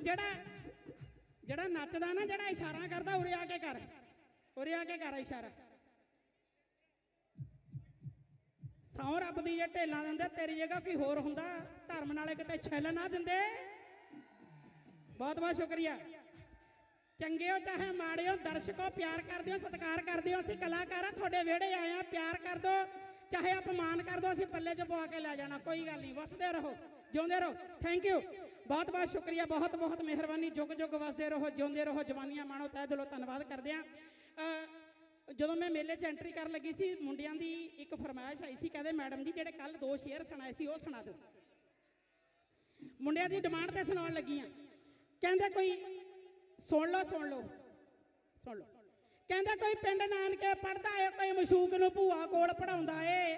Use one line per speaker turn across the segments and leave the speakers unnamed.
ਆ ਜਿਹੜਾ ਜਿਹੜਾ ਨੱਚਦਾ ਨਾ, ਜਿਹੜਾ ਇਸ਼ਾਰਾ ਕਰਦਾ, ਉਰੇ ਆ ਕੇ ਕਰ। ਉਰੇ ਆ ਕੇ ਕਰ ਇਸ਼ਾਰਾ। ਸੌ ਰੱਬ ਦੀ ਜੇ ਢੇਲਾਂ ਦਿੰਦੇ, ਤੇਰੀ ਜਗ੍ਹਾ ਕੋਈ ਹੋਰ ਹੁੰਦਾ। ਧਰਮ ਨਾਲੇ ਕਿਤੇ ਛਿੱਲ ਨਾ ਦਿੰਦੇ। ਬਹੁਤ ਬਹੁਤ ਸ਼ੁਕਰੀਆ। ਚੰਗੇ ਹੋ ਚਾਹੇ ਮਾੜੇ ਹੋ ਦਰਸ਼ਕੋ ਪਿਆਰ ਕਰਦੇ ਹੋ ਸਤਿਕਾਰ ਕਰਦੇ ਹੋ ਅਸੀਂ ਕਲਾਕਾਰ ਆ, ਤੁਹਾਡੇ ਵਿਹੜੇ ਆਏ ਆ, ਪਿਆਰ ਕਰ ਦੋ ਚਾਹੇ ਅਪਮਾਨ ਕਰ ਦੋ ਅਸੀਂ ਪੱਲੇ 'ਚ ਪਵਾ ਕੇ ਲੈ ਜਾਣਾ। ਕੋਈ ਗੱਲ ਨਹੀਂ, ਵਸਦੇ ਰਹੋ, ਜਿਉਂਦੇ ਰਹੋ। ਥੈਂਕ ਯੂ ਬਹੁਤ ਬਹੁਤ ਸ਼ੁਕਰੀਆ, ਬਹੁਤ ਬਹੁਤ ਮਿਹਰਬਾਨੀ। ਜੁਗ ਜੁਗ ਵਸਦੇ ਰਹੋ, ਜਿਉਂਦੇ ਰਹੋ, ਜਵਾਨੀਆਂ ਮਾਣੋ, ਤਹਿ ਦਿਲੋਂ ਧੰਨਵਾਦ ਕਰਦੇ ਆ ਜਦੋਂ ਮੈਂ ਮੇਲੇ 'ਚ ਐਂਟਰੀ ਕਰਨ ਲੱਗੀ ਸੀ, ਮੁੰਡਿਆਂ ਦੀ ਇੱਕ ਫਰਮਾਇਸ਼ ਆਈ ਸੀ, ਕਹਿੰਦੇ ਮੈਡਮ ਜੀ, ਜਿਹੜੇ ਕੱਲ ਦੋ ਸ਼ੇਅਰ ਸੁਣਾਏ ਸੀ, ਉਹ ਸੁਣਾ ਦਿਓ। ਮੁੰਡਿਆਂ ਦੀ ਡਿਮਾਂਡ ਤੇ ਸੁਣਾਉਣ ਲੱਗੀ ਲੱਗੀਆਂ। ਕਹਿੰਦੇ ਕੋਈ, ਸੁਣ ਲਓ ਸੁਣ ਲਓ ਸੁਣ ਲਓ। ਕਹਿੰਦੇ ਕੋਈ ਪਿੰਡ ਨਾਨਕੇ ਪੜਦਾ ਏ, ਕੋਈ ਮਸ਼ੂਕ ਨੂੰ ਭੂਆ ਕੋਲ ਪੜਾਉਂਦਾ ਏ।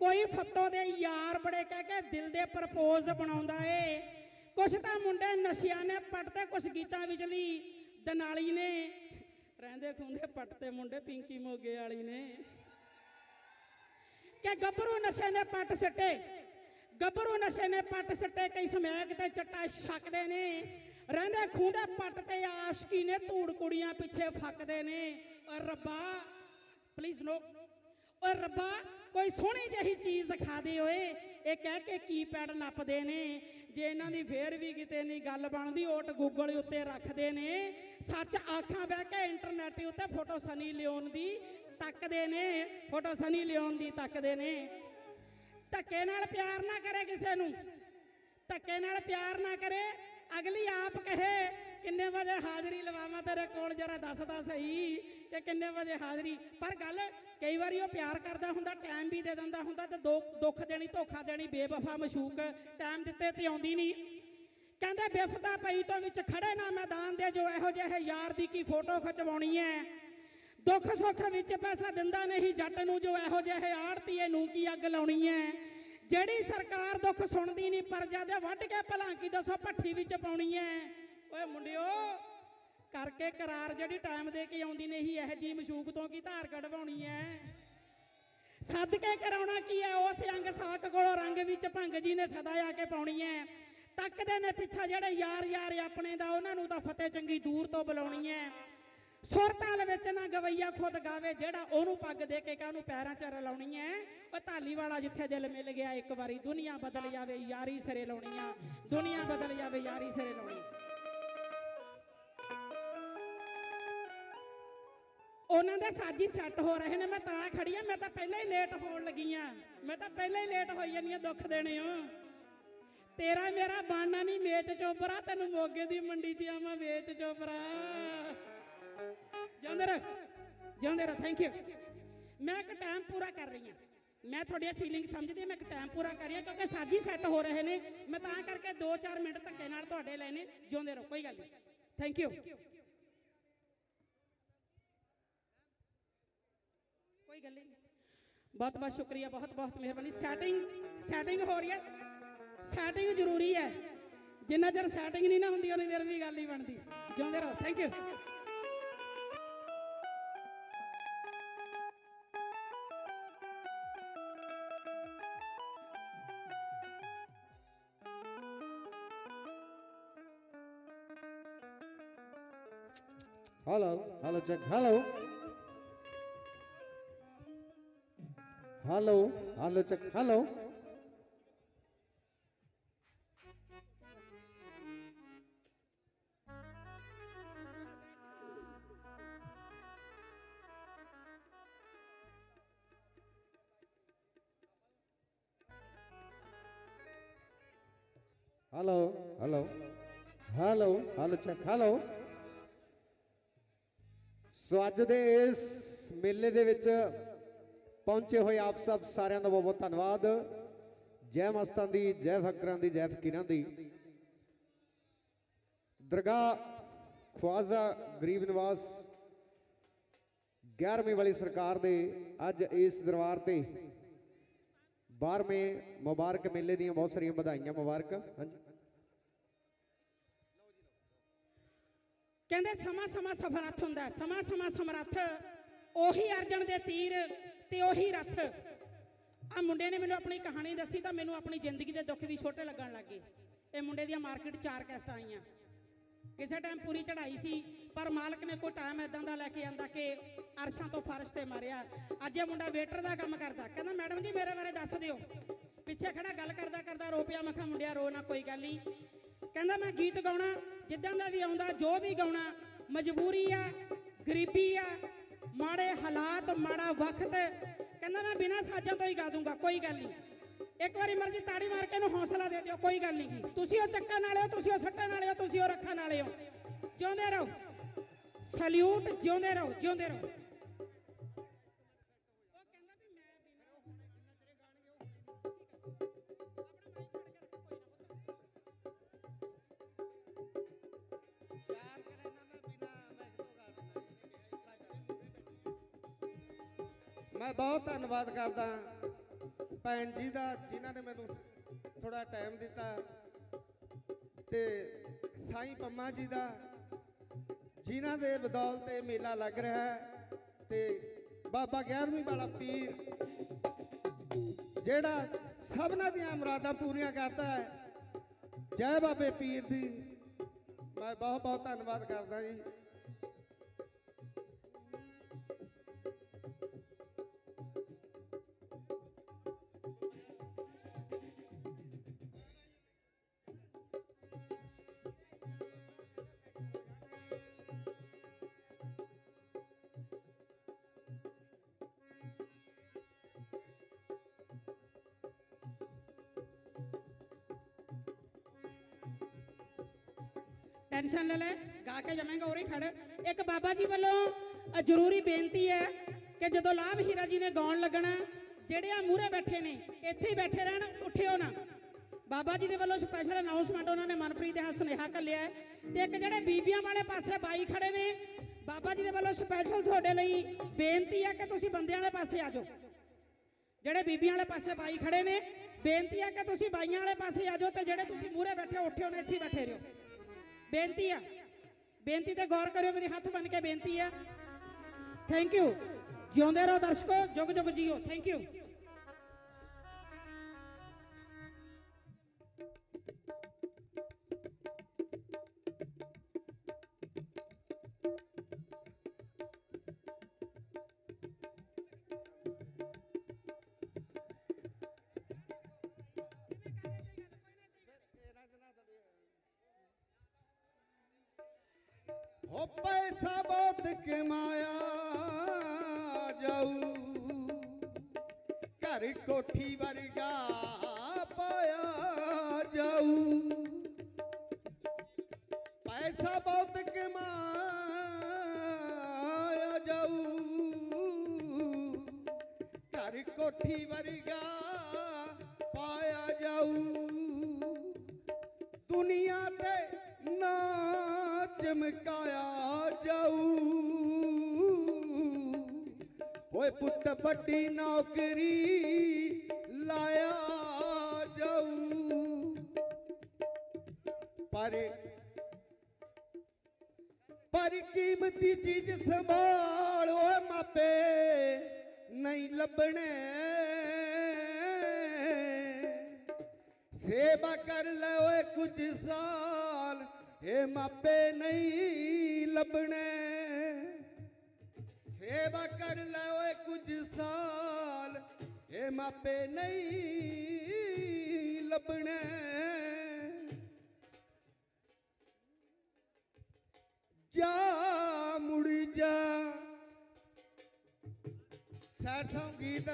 ਕੋਈ ਫੱਤੋ ਦੇ ਯਾਰ ਬੜੇ ਕਹਿ ਕੇ ਦਿਲ ਦੇ ਪ੍ਰਪੋਜ਼ ਬਣਾਉਂਦਾ ਏ। ਕੁਛ ਤਾਂ ਮੁੰਡੇ ਨਸ਼ਿਆਂ ਨੇ ਪੜਦੇ ਕੁਛ ਗੀਤਾਂ ਵਿਚਲੀ ਦਨਾਲੀ ਨੇ ਰਹਿੰਦੇ ਖੁੰਦੇ ਪੱਟ ਤੇ ਮੁੰਡੇ ਪਿੰਕੀ ਮੋਗੇ ਵਾਲੀ ਨੇ। ਕਿ ਗੱਭਰੂ ਨਸ਼ੇ ਨੇ ਪੱਟ ਸੱਟੇ। ਗੱਭਰੂ ਨਸ਼ੇ ਨੇ ਪੱਟ ਸੱਟੇ, ਕਈ ਸਮੈਕ ਤੇ ਚੱਟਾ ਛੱਕਦੇ ਨੇ। ਰਹਿੰਦੇ ਖੂੰਦੇ ਪੱਟ ਤੇ ਆਸ਼ਕੀ ਨੇ, ਧੂੜ ਕੁੜੀਆਂ ਪਿੱਛੇ ਫੱਕਦੇ ਨੇ। ਓ ਰੱਬਾ ਪਲੀਜ਼ ਨੋ ਓ ਰੱਬਾ ਕੋਈ ਸੋਹਣੀ ਜਿਹੀ ਚੀਜ਼ ਦਿਖਾ ਦੇ ਓਏ। ਇਹ ਕਹਿ ਕੇ ਕੀਪੈਡ ਨੱਪਦੇ ਨੇ। ਜੇ ਇਹਨਾਂ ਦੀ ਫੇਰ ਵੀ ਕਿਤੇ ਨਹੀਂ ਗੱਲ ਬਣਦੀ, ਓਟ ਗੂਗਲ ਉੱਤੇ ਰੱਖਦੇ ਨੇ। ਸੱਚ ਆਖਾਂ ਬਹਿ ਕੇ ਇੰਟਰਨੈਟ ਉੱਤੇ ਫੋਟੋ ਸਨੀ ਲਿਓਨ ਦੀ ਤੱਕਦੇ ਨੇ। ਫੋਟੋ ਸਨੀ ਲਿਓਨ ਦੀ ਤੱਕਦੇ ਨੇ। ਧੱਕੇ ਨਾਲ ਪਿਆਰ ਨਾ ਕਰੇ ਕਿਸੇ ਨੂੰ। ਧੱਕੇ ਨਾਲ ਪਿਆਰ ਨਾ ਕਰੇ। ਅਗਲੀ ਆਪ ਕਹੇ, ਕਿੰਨੇ ਵਜੇ ਹਾਜ਼ਰੀ ਲਵਾਵਾਂ ਤੇਰੇ ਕੋਲ? ਜਰਾ ਦੱਸਦਾ ਸਹੀ ਕਿ ਕਿੰਨੇ ਵਜੇ ਹਾਜ਼ਰੀ? ਪਰ ਗੱਲ ਕਈ ਵਾਰੀ ਉਹ ਪਿਆਰ ਕਰਦਾ ਹੁੰਦਾ ਟਾਈਮ ਵੀ ਦੇ ਦਿੰਦਾ ਹੁੰਦਾ ਤੇ ਦੁੱਖ ਦੇਣੀ, ਧੋਖਾ ਦੇਣੀ, ਬੇਵਫਾ, ਮਸ਼ੂਕ ਟਾਈਮ ਦਿੱਤੇ ਤੇ ਆਉਂਦੀ ਨਹੀਂ। ਕਹਿੰਦੇ ਬਿਫਤਾ ਪਈ ਤੋਂ ਵਿੱਚ ਖੜੇ ਨਾ ਮੈਦਾਨ ਦੇ, ਜੋ ਇਹੋ ਜਿਹੇ ਯਾਰ ਦੀ ਕੀ ਫੋਟੋ ਖਿਚਵਾਉਣੀ ਐ ਦੁੱਖ ਸੁੱਖ ਵਿੱਚ ਪੈਸਾ ਦਿੰਦਾ ਨਹੀਂ, ਜੱਟ ਨੂੰ ਜੋ ਇਹੋ ਜਿਹੇ ਆੜਤੀਏ ਨੂੰ ਕੀ ਅੱਗ ਲਾਉਣੀ ਐ ਜਿਹੜੀ ਸਰਕਾਰ ਦੁੱਖ ਸੁਣਦੀ ਨਹੀਂ ਪਰ ਜਦ ਵੱਢ ਕੇ ਭਲਾਂ ਕੀ ਦੱਸੋ, ਭੱਠੀ ਵਿੱਚ ਪਾਉਣੀ ਐ ਓਏ ਮੁੰਡਿਓ ਕਰਕੇ ਕਰਾਰ ਜਿਹੜੀ ਟਾਈਮ ਦੇ ਕੇ ਆਉਂਦੀ ਨਹੀਂ ਇਹ ਜੀ ਮਸ਼ੂਕ ਤੋਂ ਕੀ ਧਾਰ ਕਢਵਾਉਣੀ ਐ ਸੱਦ ਕਰਾਉਣਾ ਕੀ ਐ ਉਸ ਅੰਗ ਸਾਕ ਕੋਲੋਂ ਰੰਗ ਵਿੱਚ ਭੰਗ ਜੀ ਨੇ ਸਦਾ ਆ ਕੇ ਪਾਉਣੀ ਐ ਤੱਕਦੇ ਨੇ ਪਿੱਛਾ ਜਿਹੜੇ ਯਾਰ ਯਾਰ ਆਪਣੇ ਦਾ, ਉਹਨਾਂ ਨੂੰ ਤਾਂ ਫਤਿਹ ਚੰਗੀ ਦੂਰ ਤੋਂ ਬੁਲਾਉਣੀ ਐ ਸੁਰਤਾਲ ਵਿੱਚ ਨਾ ਗਵਈਆ ਖੁਦ ਗਾਵੇ, ਜਿਹੜਾ ਉਹਨੂੰ ਪੱਗ ਦੇ ਕੇ ਕਾਹਨੂੰ ਪੈਰਾਂ 'ਚ ਰਲਾਉਣੀ ਐ ਉਹ ਧਾਲੀ ਵਾਲਾ ਜਿੱਥੇ ਦਿਲ ਮਿਲ ਗਿਆ, ਇੱਕ ਵਾਰੀ ਦੁਨੀਆ ਬਦਲ ਜਾਵੇ, ਯਾਰੀ ਸਿਰੇ ਲਾਉਣੀ ਆ। ਦੁਨੀਆ ਬਦਲ ਜਾਵੇ, ਯਾਰੀ ਸਿਰੇ ਲਾਉਣੀ। ਉਹਨਾਂ ਦੇ ਸਾਜੀ ਸੈੱਟ ਹੋ ਰਹੇ ਨੇ। ਮੈਂ ਤਾਂ ਖੜੀ ਆ, ਮੈਂ ਤਾਂ ਪਹਿਲਾਂ ਹੀ ਲੇਟ ਹੋਣ ਲੱਗੀ ਆ। ਮੈਂ ਤਾਂ ਪਹਿਲਾਂ ਹੀ ਲੇਟ ਹੋਈ ਜਾਂਦੀ ਆ, ਦੁੱਖ ਦੇਣੇ ਹੋ ਤੇਰਾ ਮੇਰਾ ਬਾਣਾ ਨਹੀਂ ਵੇਚ ਚੋਪਰਾ ਤੈਨੂੰ ਮੋਗੇ ਦੀ ਮੰਡੀ 'ਚ ਆਵਾਂ ਵੇਚ ਚੋਪਰਾ ਜਿਉਂਦੇ ਰਹੋ ਜਿਉਂਦੇ ਰਹੋ ਥੈਂਕ ਯੂ ਮੈਂ ਇੱਕ ਟਾਈਮ ਪੂਰਾ ਕਰ ਰਹੀ ਹਾਂ ਮੈਂ ਤੁਹਾਡੀਆਂ ਫੀਲਿੰਗ ਸਮਝਦੀ ਹਾਂ ਮੈਂ ਇੱਕ ਟਾਈਮ ਪੂਰਾ ਕਰ ਰਹੀ ਹਾਂ ਕਿਉਂਕਿ ਸਾਜੀ ਸੈੱਟ ਹੋ ਰਹੇ ਨੇ। ਮੈਂ ਤਾਂ ਕਰਕੇ 2-4 ਮਿੰਟ ਧੱਕੇ ਨਾਲ ਤੁਹਾਡੇ ਲੈਣੇ। ਜਿਉਂਦੇ ਰਹੋ, ਕੋਈ ਗੱਲ ਨਹੀਂ ਥੈਂਕ ਯੂ ਕੋਈ ਗੱਲ ਨਹੀਂ। ਬਹੁਤ ਬਹੁਤ ਸ਼ੁਕਰੀਆ ਬਹੁਤ ਬਹੁਤ ਮਿਹਰਬਾਨੀ। ਸੈਟਿੰਗ ਸੈਟਿੰਗ ਹੋ ਰਹੀ ਹੈ। ਸੈਟਿੰਗ ਜ਼ਰੂਰੀ ਹੈ। ਜਿੰਨਾ ਚਿਰ ਸੈਟਿੰਗ ਨਹੀਂ ਨਾ ਹੁੰਦੀ ਉਨੀ ਦੇਰ ਵੀ ਗੱਲ ਨਹੀਂ ਬਣਦੀ। ਜਿਉਂਦੇ ਰਹੋ। Thank you
Hello, hello, check. Hello. Hello, hello, check. Hello. Hello, hello, hello, hello, check. Hello. So ਅੱਜ ਦੇ ਇਸ ਮੇਲੇ ਦੇ ਵਿੱਚ ਪਹੁੰਚੇ ਹੋਏ ਆਪ ਸਭ ਸਾਰਿਆਂ ਦਾ ਬਹੁਤ ਬਹੁਤ ਧੰਨਵਾਦ। ਜੈ ਮਸਤਾਂ ਦੀ, ਜੈ ਫਕਰਾਂ ਦੀ, ਜੈ ਫਕੀਰਾਂ ਦੀ। ਦਰਗਾਹ ਖਵਾਜ਼ਾ ਗਰੀਬ ਨਿਵਾਸ 11ਵੀਂ ਵਾਲੀ ਸਰਕਾਰ ਦੇ ਅੱਜ ਇਸ ਦਰਬਾਰ ਤੇ 12ਵੇਂ ਮੁਬਾਰਕ ਮੇਲੇ ਦੀਆਂ ਬਹੁਤ ਸਾਰੀਆਂ ਵਧਾਈਆਂ, ਮੁਬਾਰਕ। ਹਾਂਜੀ।
ਕਹਿੰਦੇ ਸਮਾਂ ਸਮਾਂ ਸਮਰੱਥ ਹੁੰਦਾ ਸਮਾਂ ਸਮਾਂ ਸਮਰੱਥ ਉਹੀ ਅਰਜਨ ਦੇ ਤੀਰ ਤੇ ਉਹੀ ਰੱਥ। ਆ ਮੁੰਡੇ ਨੇ ਮੈਨੂੰ ਆਪਣੀ ਕਹਾਣੀ ਦੱਸੀ ਤਾਂ ਮੈਨੂੰ ਆਪਣੀ ਜ਼ਿੰਦਗੀ ਦੇ ਦੁੱਖ ਵੀ ਛੋਟੇ ਲੱਗਣ ਲੱਗੇ ਇਹ ਮੁੰਡੇ ਦੀਆਂ ਮਾਰਕੀਟ ਚਾਰ ਕੈਸਟਾਂ ਆਈਆਂ। ਕਿਸੇ ਟਾਈਮ ਪੂਰੀ ਚੜਾਈ ਸੀ, ਪਰ ਮਾਲਕ ਨੇ ਕੋਈ ਟਾਈਮ ਐਦਾਂ ਦਾ ਲੈ ਕੇ ਆਂਦਾ ਕਿ ਅਰਸ਼ਾਂ ਤੋਂ ਫਰਸ਼ ਤੇ ਮਾਰਿਆ। ਅੱਜ ਇਹ ਮੁੰਡਾ ਵੇਟਰ ਦਾ ਕੰਮ ਕਰਦਾ। ਕਹਿੰਦਾ, ਮੈਡਮ ਜੀ, ਮੇਰੇ ਬਾਰੇ ਦੱਸ ਦਿਓ। ਪਿੱਛੇ ਖੜਾ ਗੱਲ ਕਰਦਾ ਕਰਦਾ ਰੋ ਪਿਆ। ਮੈਂ ਕਿਹਾ, ਮੁੰਡਿਆ, ਰੋ ਨਾ, ਕੋਈ ਗੱਲ ਨਹੀਂ। ਕਹਿੰਦਾ, ਮੈਂ ਗੀਤ ਗਾਉਣਾ। ਜਿੱਦਾਂ ਦਾ ਵੀ ਆਉਂਦਾ, ਜੋ ਵੀ ਗਾਉਣਾ, ਮਜਬੂਰੀ ਆ, ਗਰੀਬੀ ਆ ਮਾੜੇ ਹਾਲਾਤ, ਮਾੜਾ ਵਕਤ। ਕਹਿੰਦਾ ਮੈਂ ਬਿਨਾਂ ਸਾਜ਼ਾਂ ਤੋਂ ਹੀ ਗਾ ਦੂੰਗਾ, ਕੋਈ ਗੱਲ ਨਹੀਂ। ਇੱਕ ਵਾਰੀ ਮਰਜ਼ੀ ਤਾੜੀ ਮਾਰ ਕੇ ਇਹਨੂੰ ਹੌਸਲਾ ਦੇ ਦਿਓ, ਕੋਈ ਗੱਲ ਨਹੀਂ ਤੁਸੀਂ ਉਹ ਚੱਕਣ ਵਾਲੇ ਹੋ, ਤੁਸੀਂ ਉਹ ਸੱਟਣ ਵਾਲੇ ਹੋ, ਤੁਸੀਂ ਉਹ ਰੱਖਣ ਵਾਲੇ ਹੋ। ਜਿਉਂਦੇ ਰਹੋ। ਸਲੂਟ ਜਿਉਂਦੇ ਰਹੋ ਜਿਉਂਦੇ ਰਹੋ। ਮੈਂ
ਬਹੁਤ ਧੰਨਵਾਦ ਕਰਦਾ ਭੈਣ ਜੀ ਦਾ, ਜਿਨ੍ਹਾਂ ਨੇ ਮੈਨੂੰ ਥੋੜਾ ਟਾਈਮ ਦਿੱਤਾ ਤੇ ਸਾਈਂ ਪੰਮਾ ਜੀ ਦਾ, ਜਿਨ੍ਹਾਂ ਦੇ ਬਦੌਲਤ ਇਹ ਮੇਲਾ ਲੱਗ ਰਿਹਾ ਹੈ ਤੇ ਬਾਬਾ 11ਵੀਂ ਵਾਲਾ ਪੀਰ, ਜਿਹੜਾ ਸਭਨਾਂ ਦੀਆਂ ਮੁਰਾਦਾਂ ਪੂਰੀਆਂ ਕਰਦਾ ਹੈ। ਜੈ ਬਾਬੇ ਪੀਰ ਦੀ। ਮੈਂ ਬਹੁਤ ਬਹੁਤ ਧੰਨਵਾਦ ਕਰਦਾ ਜੀ।
ਟੈਨਸ਼ਨ ਲੈ ਲੈ ਗਾ ਕੇ ਜਮੇਗਾ ਉਰੇ ਖੜ। ਇੱਕ ਬਾਬਾ ਜੀ ਵੱਲੋਂ ਜ਼ਰੂਰੀ ਬੇਨਤੀ ਹੈ ਕਿ ਜਦੋਂ ਲਾਭ ਹੀਰਾ ਜੀ ਨੇ ਗਾਉਣ ਲੱਗਣਾ ਜਿਹੜੇ ਆ ਮੂਹਰੇ ਬੈਠੇ ਨੇ ਇੱਥੇ ਹੀ ਬੈਠੇ ਰਹਿਣ ਉੱਠਿਓ ਨਾ। ਬਾਬਾ ਜੀ ਦੇ ਵੱਲੋਂ ਸਪੈਸ਼ਲ ਅਨਾਉਂਸਮੈਂਟ ਉਹਨਾਂ ਨੇ ਮਨਪ੍ਰੀਤ ਦੇ ਹੱਥ ਸੁਨੇਹਾ ਕੱਲਿਆ ਤੇ ਇੱਕ ਜਿਹੜੇ ਬੀਬੀਆਂ ਵਾਲੇ ਪਾਸੇ ਬਾਈ ਖੜੇ ਨੇ ਬਾਬਾ ਜੀ ਦੇ ਵੱਲੋਂ ਸਪੈਸ਼ਲ ਤੁਹਾਡੇ ਲਈ ਬੇਨਤੀ ਹੈ ਕਿ ਤੁਸੀਂ ਬੰਦਿਆਂ ਵਾਲੇ ਪਾਸੇ ਆ ਜਾਓ। ਜਿਹੜੇ ਬੀਬੀਆਂ ਵਾਲੇ ਪਾਸੇ ਬਾਈ ਖੜੇ ਨੇ ਬੇਨਤੀ ਹੈ ਕਿ ਤੁਸੀਂ ਬਾਈਆਂ ਵਾਲੇ ਪਾਸੇ ਆ ਜਾਓ ਤੇ ਜਿਹੜੇ ਤੁਸੀਂ ਮੂਹਰੇ ਬੈਠੇ ਹੋ, ਉੱਠਿਓ ਨਾ ਇੱਥੇ ਹੀ ਬੈਠੇ ਰਹੋ। ਬੇਨਤੀ ਆ। ਬੇਨਤੀ ਤੇ ਗੌਰ ਕਰਿਓ, ਮੇਰੇ ਹੱਥ ਬਨ ਕੇ ਬੇਨਤੀ ਆ। ਥੈਂਕ ਯੂ ਜਿਉਂਦੇ ਰਹੋ ਦਰਸ਼ਕੋ, ਜੁਗ ਜੁਗ ਜੀਓ। ਥੈਂਕ ਯੂ
ਹੋ ਪੈਸਾ ਬਹੁਤ ਕਮਾਇਆ ਜਾਊ। ਘਰ ਕੋਠੀ ਵਰਗਾ ਪਾਇਆ ਜਾਊ। ਪੈਸਾ ਬਹੁਤ ਕਮਾਇਆ ਜਾਊ। ਘਰ ਕੋਠੀ ਵਰਗਾ ਪੁੱਤ ਵੱਡੀ ਨੌਕਰੀ ਲਾਇਆ ਜਾਊ। ਪਰ ਪਰ ਕੀਮਤੀ ਚੀਜ਼ ਸੰਭਾਲ ਓਏ ਮਾਪੇ, ਨਹੀਂ ਲੱਭਣੇ। ਸੇਵਾ ਕਰ ਲੈ ਓਏ ਕੁਝ ਸਾਲ, ਇਹ ਮਾਪੇ ਨਹੀਂ ਲੱਭਣੇ। ਕੁਝ ਸਾਲ ਇਹ ਮਾਪੇ ਨਹੀਂ ਲੱਭਣੇ। ਜਾ ਮੁੜ ਜਾ। ਸੈਡ Song ਗੀਤ,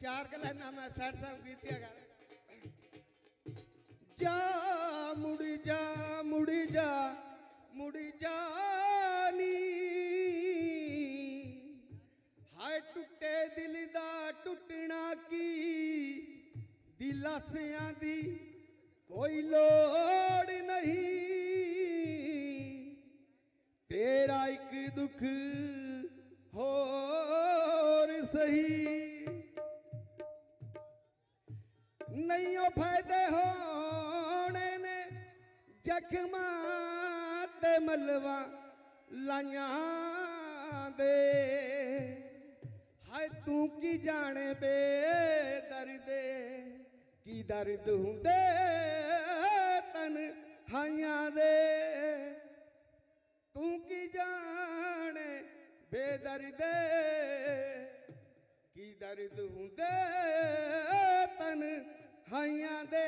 ਚਾਰ ਕਲਾਨਾ ਮੈਂ ਸੈਡ Song ਗੀਤ ਹੈਗਾ। ਜਾ ਮੁੜ ਜਾ ਮੁੜ ਜਾ, ਮੁੜ ਜਾਨੀ ਹਾਏ ਟੁੱਟੇ ਦਿਲ ਦਾ ਟੁੱਟਣਾ ਕੀ? ਦਿਲਾਸਿਆਂ ਦੀ ਕੋਈ ਲੋੜ ਨਹੀਂ। ਤੇਰਾ ਇੱਕ ਦੁੱਖ ਹੋਰ ਸਹੀ। ਨਹੀਂ ਉਹ ਫਾਇਦੇ ਹੋਣੇ ਨੇ, ਜ਼ਖਮਾਂ ਤੇ ਮਲਵਾ ਲਾਈਆਂ ਦੇ। ਤੂੰ ਕੀ ਜਾਣੇ ਬੇ ਦਰਦੇ ਕੀ ਦਰਦ ਹੁੰਦੇ ਤਨ ਹਾਈਆਂ ਦੇ? ਤੂੰ ਕੀ ਜਾਣੇ ਬੇਦਰਦੇ? ਕੀ ਦਰਦ ਹੁੰਦੇ ਤਨ ਹਾਈਆਂ ਦੇ?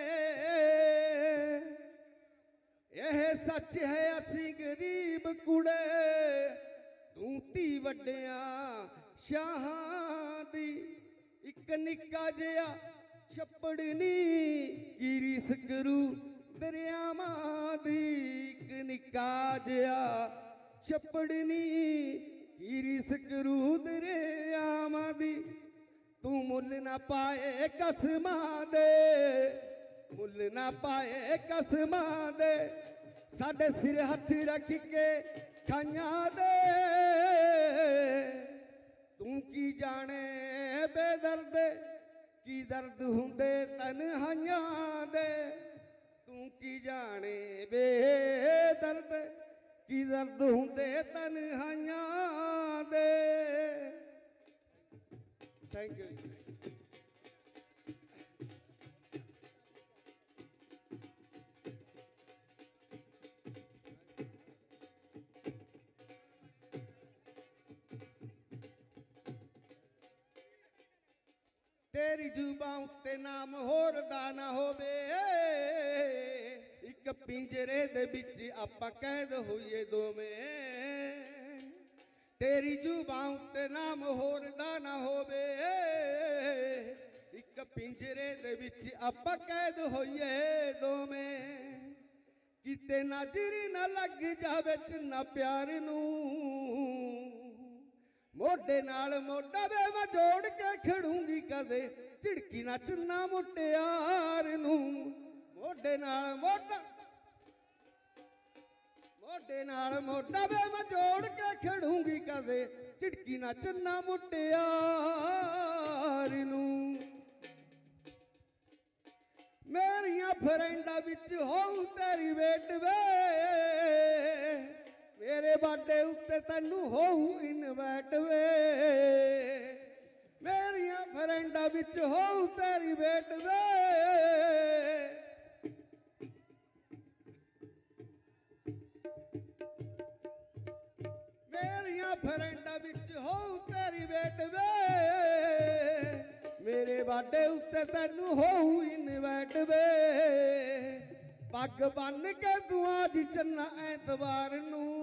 ਇਹ ਸੱਚ ਹੈ, ਅਸੀਂ ਗਰੀਬ ਕੁੜੇ। ਤੂੰ ਤੀ ਵੱਡਿਆਂ ਸ਼ਾਹਾਂ ਦੀ ਇੱਕ ਨਿੱਕਾ ਜਿਹਾ ਛੱਪੜ ਨੀ ਕੀ ਦਰਿਆਵਾਂ ਦੀ ਇੱਕ ਨਿੱਕਾ ਜਿਹਾ ਛੱਪੜਨੀ ਨੀ ਕੀ ਰੀਸ ਦਰਿਆਵਾਂ ਦੀ। ਤੂੰ ਮੁੱਲ ਨਾ ਪਾਏ ਕਸਮਾਂ ਦੇ, ਮੁੱਲ ਨਾ ਪਾਏ ਕਸਮਾਂ ਦੇ। ਸਾਡੇ ਸਿਰ ਹੱਥ ਰੱਖ ਕੇ ਖਾਈਆਂ ਦੇ। ਤੂੰ ਕੀ ਜਾਣੇ ਬੇਦਰਦ? ਕੀ ਦਰਦ ਹੁੰਦੇ ਤਨਹਾਈਆਂ ਦੇ? ਤੂੰ ਕੀ ਜਾਣੇ ਬੇਦਰਦ? ਕੀ ਦਰਦ ਹੁੰਦੇ ਤਨਹਾਈਆਂ ਦੇ? ਥੈਂਕ ਯੂ ਤੇਰੀ ਜੁਬਾਂ ਉੱਤੇ ਨਾਮ ਹੋਰ ਦਾ ਨਾ ਹੋਵੇ। ਇੱਕ ਪਿੰਜਰੇ ਦੇ ਵਿੱਚ ਆਪਾਂ ਕੈਦ ਹੋਈਏ ਦੋਵੇਂ। ਤੇਰੀ ਜ਼ੁਬਾਨ ਉੱਤੇ ਨਾਮ ਹੋਰ ਦਾ ਨਾ ਹੋਵੇ। ਇੱਕ ਪਿੰਜਰੇ ਦੇ ਵਿੱਚ ਆਪਾਂ ਕੈਦ ਹੋਈਏ ਦੋਵੇਂ। ਕਿਤੇ ਨਜ਼ਰ ਨਾ ਲੱਗ ਜਾਵੇ ਚੰਨਾ ਪਿਆਰ ਨੂੰ। ਮੋਢੇ ਨਾਲ ਮੋਢਾ ਵੇ ਮੈਂ ਜੋੜ ਕੇ ਖੜੂੰਗੀ ਕਦੇ। ਝਿੜਕੀ ਨਾ ਚੰਨਾ ਮੁਟਿਆਰ ਨੂੰ। ਮੋਢੇ ਨਾਲ ਮੋਢਾ ਮੋਢੇ ਨਾਲ ਮੋਢਾ ਵੇ ਮੈਂ ਜੋੜ ਕੇ ਖੜੂੰਗੀ ਕਦੇ। ਝਿੜਕੀ ਨਾ ਚੰਨਾ ਮੁਟਿਆਰ ਨੂੰ। ਮੇਰੀਆਂ ਫਰੈਂਡਾਂ ਵਿੱਚ ਹੋਊ ਤੇਰੀ ਵੇਟ ਵੇ। ਮੇਰੇ ਬਾਡੇ ਉੱਤੇ ਤੈਨੂੰ ਹੋਊ ਇਨਵੈਟ ਵੇ। ਮੇਰੀਆਂ ਫਰੈਂਡਾਂ ਵਿੱਚ ਹੋਊ ਤੇਰੀ ਵੇਟ ਵੇ। ਮੇਰੀਆਂ ਫਰੈਂਡਾਂ ਵਿੱਚ ਹੋਊ ਤੇਰੀ ਵੇਟ ਵੇ। ਮੇਰੇ ਬਾਡੇ ਉੱਤੇ ਤੈਨੂੰ ਹੋਊ ਇਨਵੈਟ ਵੇ। ਪੱਗ ਬੰਨ ਕੇ ਤੂੰ ਅੱਜ ਚੰਨਾ ਐਤਵਾਰ ਨੂੰ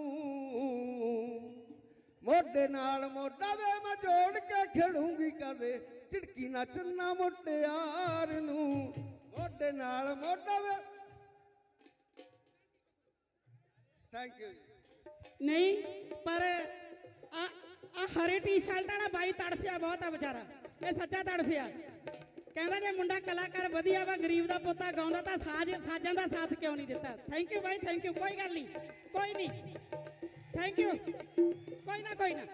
ਮੋਢੇ ਨਾਲ ਮੋਢਾ ਵੇ ਮੈਂ ਜੋੜ ਕੇ ਖੜੂੰਗੀ ਕਦੇ। ਝਿੜਕੀ ਨਾ ਚੰਨਾ ਮੁਟਿਆਰ ਨੂੰ। ਮੋਢੇ ਨਾਲ ਮੋਢਾ ਵੇ। ਥੈਂਕ ਯੂ
ਨਹੀਂ, ਪਰ ਆ ਆ ਹਰੇ ਟੀ-ਸ਼ਰਟ ਵਾਲਾ ਬਾਈ ਤੜਫਿਆ ਬਹੁਤ ਆ ਵਿਚਾਰਾ। ਇਹ ਸੱਚਾ ਤੜਫਿਆ। ਕਹਿੰਦਾ ਜੇ ਮੁੰਡਾ ਕਲਾਕਾਰ ਵਧੀਆ ਵਾ, ਗਰੀਬ ਦਾ ਪੋਤਾ ਗਾਉਂਦਾ ਤਾਂ ਸਾਜ ਸਾਜਾਂ ਦਾ ਸਾਥ ਕਿਉਂ ਨਹੀਂ ਦਿੱਤਾ? Thank you bye thank you ਕੋਈ ਗੱਲ ਨਹੀਂ, ਕੋਈ ਨਹੀਂ। ਥੈਂਕ ਯੂ ਕੋਈ ਨਾ ਕੋਈ ਨਾ।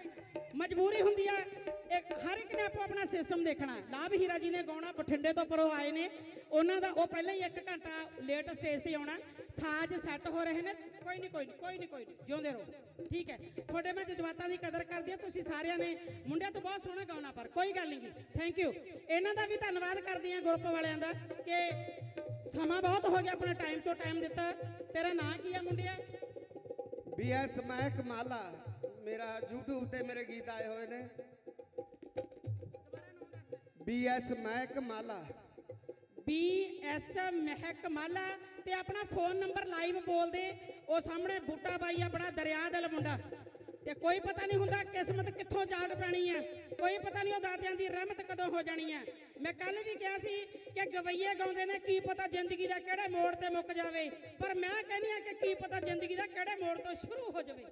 ਮਜਬੂਰੀ ਹੁੰਦੀ ਆ ਹਰ ਇੱਕ ਨੇ ਆਪੋ ਆਪਣਾ ਸਿਸਟਮ ਦੇਖਣਾ। ਲਾਭ ਹੀਰਾ ਜੀ ਨੇ ਗਾਉਣਾ, ਬਠਿੰਡੇ ਤੋਂ ਪਰੋਂ ਆਏ ਨੇ। ਉਹਨਾਂ ਦਾ ਉਹ ਪਹਿਲਾਂ ਹੀ 1 ਘੰਟਾ ਲੇਟ ਸਟੇਜ ਤੇ ਆਉਣਾ। ਸਾਜ ਸੈੱਟ ਹੋ ਰਹੇ ਨੇ। ਕੋਈ ਨਹੀਂ ਕੋਈ ਨਹੀਂ ਕੋਈ ਨਹੀਂ ਕੋਈ ਨਹੀਂ ਜਿਉਂਦੇ ਰਹੋ। ਠੀਕ ਹੈ। ਤੁਹਾਡੇ ਮੈਂ ਜਜ਼ਬਾਤਾਂ ਦੀ ਕਦਰ ਕਰਦੀ ਹਾਂ। ਤੁਸੀਂ ਸਾਰਿਆਂ ਨੇ ਮੁੰਡਿਆਂ ਤੋਂ ਬਹੁਤ ਸੋਹਣਾ ਗਾਉਣਾ, ਪਰ ਕੋਈ ਗੱਲ ਨਹੀਂ ਥੈਂਕ ਯੂ ਇਹਨਾਂ ਦਾ ਵੀ ਧੰਨਵਾਦ ਕਰਦੀ ਹਾਂ ਗਰੁੱਪ ਵਾਲਿਆਂ ਦਾ ਕਿ ਸਮਾਂ ਬਹੁਤ ਹੋ ਗਿਆ ਆਪਣਾ ਟਾਈਮ ਤੋਂ ਟਾਈਮ ਦਿੱਤਾ। ਤੇਰਾ ਨਾਂ ਕੀ ਆ ਮੁੰਡਿਆ?
ਬੀਐਸ ਮਹਿਕ ਮਾਲਾ ਮੇਰਾ YouTube ਤੇ ਮੇਰੇ ਗੀਤ ਆਏ ਹੋਏ ਨੇ। ਬੀਐਸ ਮਹਿਕ ਮਾਲਾ।
ਬੀ ਐਸ ਮਹਿਕ ਮਾਲਾ ਤੇ ਆਪਣਾ ਫੋਨ ਨੰਬਰ ਲਾਈਵ ਬੋਲਦੇ ਉਹ ਸਾਹਮਣੇ ਬੂਟਾ ਬਾਈ ਆ ਬੜਾ ਦਰਿਆ ਦਿਲ ਮੁੰਡਾ। ਤੇ ਕੋਈ ਪਤਾ ਨਹੀਂ ਹੁੰਦਾ ਕਿਸਮਤ ਕਿੱਥੋਂ ਜਾਗ ਪੈਣੀ ਹੈ। ਕੋਈ ਪਤਾ ਨਹੀਂ ਉਹ ਦਾਤਿਆਂ ਦੀ ਰਹਿਮਤ ਕਦੋਂ ਹੋ ਜਾਣੀ ਹੈ। ਮੈਂ ਕੱਲ ਵੀ ਕਿਹਾ ਸੀ ਕਿ ਗਵਈਏ ਗਾਉਂਦੇ ਨੇ, ਕੀ ਪਤਾ ਜ਼ਿੰਦਗੀ ਦਾ ਕਿਹੜੇ ਮੋੜ ਤੇ ਮੁੱਕ ਜਾਵੇ। ਪਰ ਮੈਂ ਕਹਿੰਦੀ ਆ ਕਿ ਕੀ ਪਤਾ ਜ਼ਿੰਦਗੀ ਦਾ ਕਿਹੜੇ ਮੋੜ ਤੋਂ ਸ਼ੁਰੂ ਹੋ ਜਾਵੇ।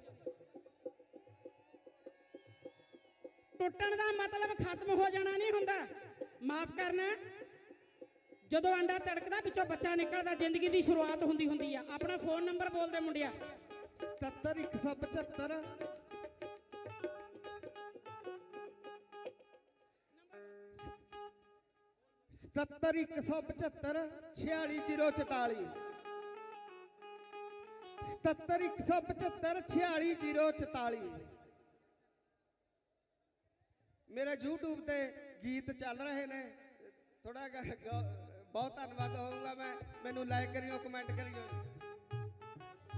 ਟੁੱਟਣ ਦਾ ਮਤਲਬ ਖਤਮ ਹੋ ਜਾਣਾ ਨਹੀਂ ਹੁੰਦਾ। ਮਾਫ ਕਰਨਾ। ਜਦੋਂ ਅੰਡਾ ਤੜਕਦਾ, ਵਿੱਚੋਂ ਬੱਚਾ ਨਿਕਲਦਾ, ਜ਼ਿੰਦਗੀ ਦੀ ਸ਼ੁਰੂਆਤ ਹੁੰਦੀ ਹੁੰਦੀ ਆ। ਆਪਣਾ ਫੋਨ ਨੰਬਰ ਬੋਲਦੇ ਮੁੰਡਿਆ।
77175 77175 46044 77175 46044 ਮੇਰੇ YouTube ਤੇ ਗੀਤ ਚੱਲ ਰਹੇ ਨੇ। ਥੋੜਾ ਬਹੁਤ ਧੰਨਵਾਦ ਹੋਊਗਾ ਮੈਂ। ਮੈਨੂੰ ਲਾਈਕ ਕਰਿਓ ਕਮੈਂਟ ਕਰਿਓ।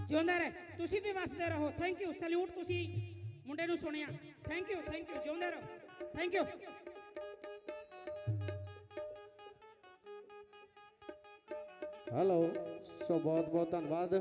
ਜਿਉਂਦਾ ਰਹਿ। ਤੁਸੀਂ ਵੀ ਵਸਦੇ ਰਹੋ। ਥੈਂਕ ਯੂ ਸਲੂਟ ਤੁਸੀਂ। ਮੁੰਡੇ ਨੂੰ ਸੁਣਿਆ। ਥੈਂਕ ਯੂ ਥੈਂਕ ਯੂ ਜਿਉਂਦੇ ਰਹੋ। ਥੈਂਕ ਯੂ
ਹੈਲੋ ਸੋ ਬਹੁਤ ਬਹੁਤ ਧੰਨਵਾਦ।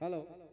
Hello. Hello.